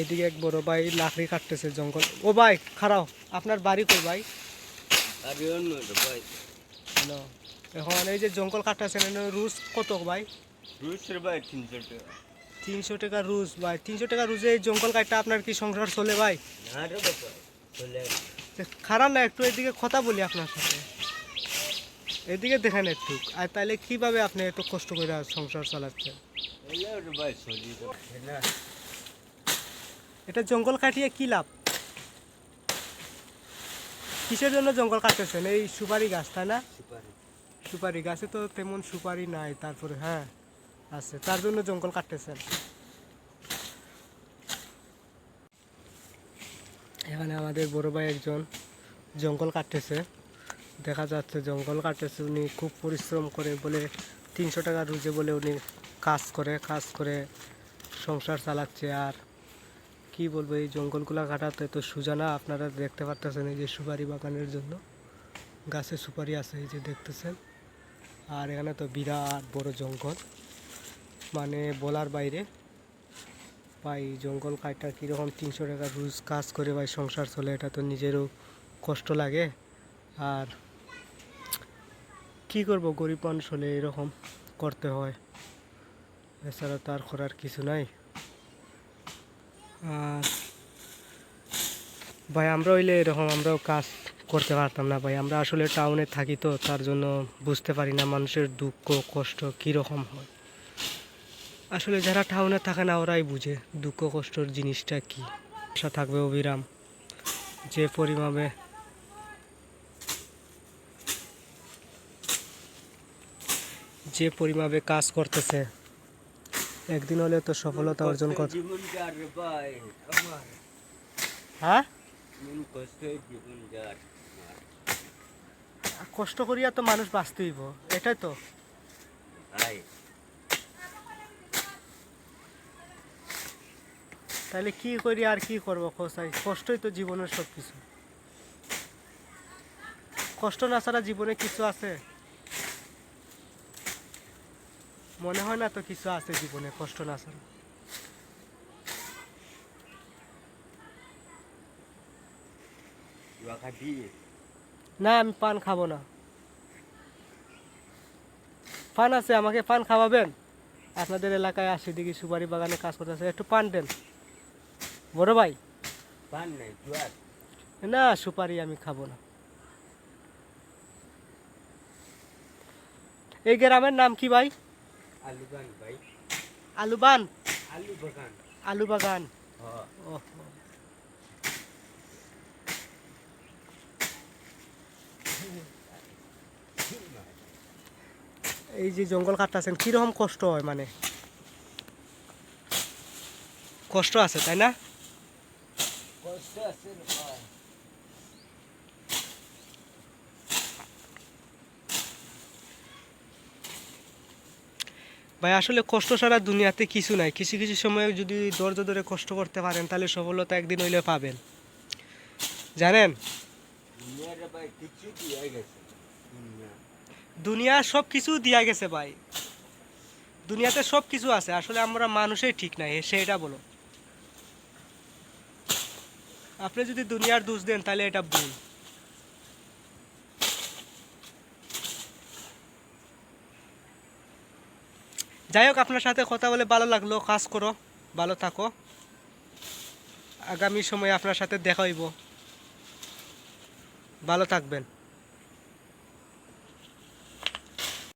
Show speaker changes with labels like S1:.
S1: এইদিকে এক বড় ভাই লাকড়ি কাটতেছে জঙ্গল। ও ভাই খারাও আপনার বাড়ি কই ভাই? এখন এই যে জঙ্গল কাটতেছেন রুজ কত ভাই?
S2: ভাই তিনশো টাকা।
S1: তিনশো টাকা রুজ ভাই তিনশো টাকা রুজে এই জঙ্গল কাটটা আপনার কি সংসার চলে ভাই? খারাপ না একটু এদিকে কথা বলি আপনার সাথে। এদিকে দেখেন একটু আর তাহলে কীভাবে আপনি এত কষ্ট করে সংসার চালাচ্ছেন
S2: এলে ওর ভাই চলি তো না
S1: এটা জঙ্গল কাটিয়ে কি লাভ? কিসের জন্য জঙ্গল কাটতেছেন? এই সুপারি গাছ তাই না?
S2: সুপারি।
S1: গাছে তো তেমন সুপারি নাই তারপরে হ্যাঁ আছে। তার জন্য জঙ্গল কাটতেছেন। এখানে আমাদের বড় ভাই একজন জঙ্গল কাটতেছে। দেখা যাচ্ছে জঙ্গল কাটতেছে উনি খুব পরিশ্রম করে বলে তিনশো টাকা রুজে বলে উনি কাজ করে কাজ করে সংসার চালাচ্ছে। আর কি বলব, এই জঙ্গলগুলো কাটাতে তো সোজা না আপনারা দেখতে পারতেছেন এই যে সুপারি বাগানের জন্য। গাছে সুপারি আছে, এই যে দেখতেছেন। আর এখানে তো বিরাট বড় জঙ্গল। মানে বলার বাইরে, ভাই জঙ্গল কাটা কীরকম তিনশো টাকা রোজ কাজ করে ভাই সংসার চলে, এটা তো নিজেরও কষ্ট লাগে। আর কি করব, গরিব মানুষ হলে এরকম করতে হয়। এছাড়া তো আর করার কিছু নাই। আর ভাই, আমরা হইলে এরকম আমরাও কাজ করতে পারতাম না ভাই। আমরা আসলে টাউনে থাকি তো, তার জন্য বুঝতে পারি না মানুষের দুঃখ, কষ্ট কীরকম হয়। আসলে যারা টাউনে থাকে না, ওরাই বুঝে দুঃখ, কষ্টর জিনিসটা কি। আশা থাকবে অবিরাম, যে পরিমাণে যে পরিমাণে কাজ করতেছে একদিন হলে তো সফলতা অর্জন কর। হ্যাঁ?
S2: কষ্ট
S1: করিয়া তো মানুষ বাঁচতেইব এটাই তো। তাহলে কি করি আর কি করব কোথায় কষ্টই তো জীবনের সব কিছু কষ্ট না ছাড়া জীবনে কিছু আছে? মনে হয় না তো কিছু আছে জীবনে কষ্ট না ছাড়া। না আমি পান খাব না। পান আছে আমাকে পান খাওয়াবেন? আপনাদের এলাকায় আসি দেখি সুপারি বাগানে কাজ করতেছে একটু পান দেন। বড় ভাই?
S2: পান নাই জুয়ার?
S1: না সুপারি আমি খাব না। এই গ্রামের নাম কি ভাই?
S2: আলু গান ভাই।
S1: আলুবান
S2: আলু বাগান।
S1: আলু বাগান।
S2: হ্যাঁ।
S1: এই যে জঙ্গল কাটতেছেন কীরকম কষ্ট হয় মানে? কষ্ট আছে তাই না?
S2: কষ্ট আছে ভাই
S1: আসলে কষ্ট ছাড়া দুনিয়াতে কিছু নাই। কিছু কিছু সময় যদি ধৈর্য ধরে কষ্ট করতে পারেন তাহলে সফলতা একদিন হইলে পাবেন। জানেন? দুনিয়া। সব কিছু দিয়া গেছে ভাই। দুনিয়াতে সব কিছু আছে আসলে আমরা মানুষই ঠিক নাই সেটা বলো। আপনি যদি দুনিয়ার দোষ দেন তাহলে এটা ভুল। যাই হোক আপনার সাথে কথা বলে ভালো লাগল। কাজ করো, ভালো থাকো। আগামী সময়ে আপনার সাথে দেখা হইব। ভালো থাকবেন।